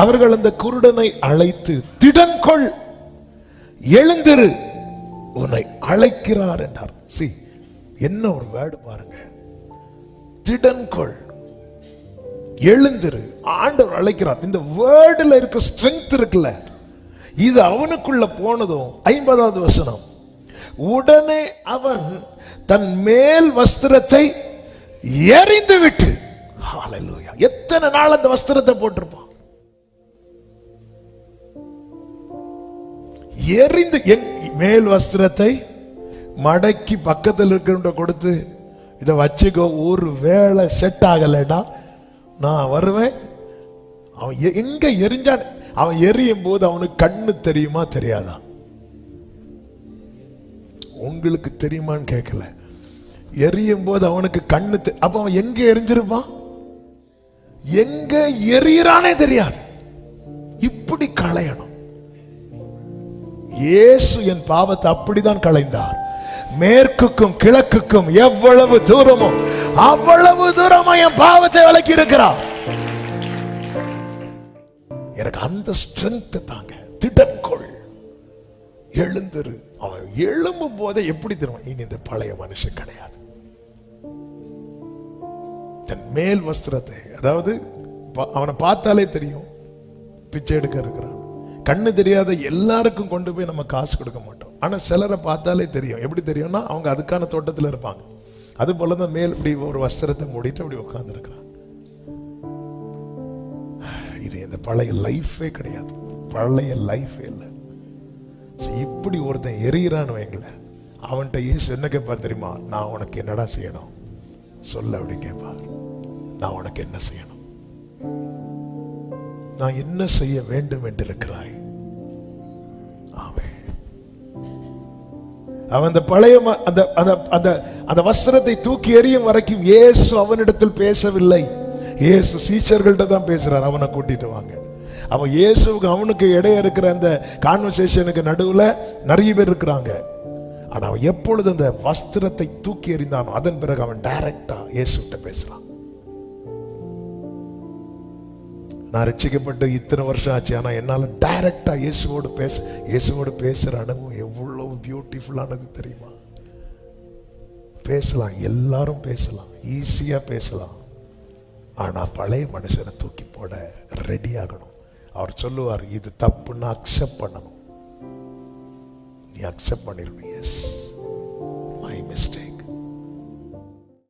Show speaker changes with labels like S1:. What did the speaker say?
S1: அவர்கள் அந்த குருடனை அழைத்து திடன் கொள் எழுந்திரு உன்னை அழைக்கிறார் என்றார். சி என்ன ஒரு வேர்டு பாருங்க. திடன் கொள் எழுந்திரு ஆண்டவர் அழைக்கிறார். இந்த வேர்டுல இருக்க ஸ்ட்ரென்த் இருக்குல்ல இது அவனுக்குள்ள போனதும் ஐம்பதாவது வசனம். உடனே அவன் தன் மேல் வஸ்திரத்தை எறிந்து விட்டு எத்தனை நாள் அந்த வஸ்திரத்தை போட்டிருப்பான்? எறிந்து என் மேல் வஸ்திரத்தை மடக்கி பக்கத்தில் இருக்கிறவங்க கொடுத்து இதை வச்சுக்கோ ஒரு வேளை செட் ஆகலைன்னா நான் வருவேன். அவன் எங்க எரிஞ்சான்? அவன் எரியும் போது அவனுக்கு கண்ணு தெரியுமா தெரியாதா? உங்களுக்கு தெரியுமான்னு கேட்கல. எரியும் போது அவனுக்கு கண்ணு தெ- அப்ப அவன் எங்க எரிஞ்சிருப்பான்? எங்க எரியறானே தெரியாது. இப்படி களையணும். இயேசு என் பாவத்தை அப்படிதான் களைந்தார். மேற்குக்கும் கிழக்குக்கும் எவ்வளவு தூரமோ அவ்வளவு தூரமா என் பாவத்தை விளக்கி இருக்கிறார் எனக்கு அந்த ஸ்ட்ரென்த் தாங்க. திடன்கொள் எழுந்திரு. அவன் எழும்பும் போதே எப்படி தெரியும்? இனி இந்த பழைய மனுஷன் கிடையாது. தன் மேல் வஸ்திரத்தை அதாவது அவனை பார்த்தாலே தெரியும். பிச்சை எடுக்க இருக்கிறான். கண்ணு தெரியாத எல்லாருக்கும் கொண்டு போய் நம்ம காசு கொடுக்க மாட்டோம். ஆனால் சிலரை பார்த்தாலே தெரியும். எப்படி தெரியும்னா அவங்க அதுக்கான தோட்டத்தில் இருப்பாங்க. அது போல தான் மேல் இப்படி ஒரு வஸ்திரத்தை மூடிட்டு அப்படி உட்காந்துருக்குறாங்க இது இந்த பழைய லைஃபே கிடையாது. பழைய லைஃபே இல்லை. சரி, இப்படி ஒருத்தன் எரியிறான்னு வைங்களேன். அவன்கிட்ட ஏசு என்ன கேட்பார் தெரியுமா? நான் உனக்கு என்னடா செய்யணும்? சொல்ல அப்படி கேட்பார் நான் உனக்கு என்ன செய்யணும்? நான் என்ன செய்ய வேண்டும் என்று இருக்கிறாய் ஆமென். அவன் அந்த பழைய ம- அந்த அந்த அந்த அந்த வஸ்திரத்தை தூக்கி எறியும் வரைக்கும் இயேசு அவனிடத்தில் பேசவில்லை. இயேசு சீச்சர்கள்ட்ட தான் பேசுறார் அவனை கூட்டிட்டு வாங்க. அவன் இயேசுவுக்கு அவனுக்கு இடையே இருக்கிற அந்த கான்வர்சேஷனுக்கு நடுவுல நிறைய பேர் இருக்கிறாங்க. ஆனால் அவன் எப்பொழுது அந்த வஸ்திரத்தை தூக்கி எறிந்தானோ அதன் பிறகு அவன் டைரக்டா இயேசுகிட்ட பேசுறான். நான் ரட்சிக்கப்பட்டு இத்தனை வருஷம் ஆச்சு ஆனால் என்னால் டைரக்டா இயேசுவோடு பேச இயேசுவோடு பேசுகிற அனுபவம் எவ்வளோ பியூட்டிஃபுல்லானது தெரியுமா? பேசலாம் எல்லாரும் பேசலாம் ஈஸியாக பேசலாம். ஆனால் பழைய மனுஷனை தூக்கி போட ரெடி ஆகணும். அவர் சொல்லுவார் இது தப்புன்னு அக்செப்ட் பண்ணணும். நீ அக்செப்ட் பண்ணிருக்கணும் எஸ் மை மிஸ்டேக்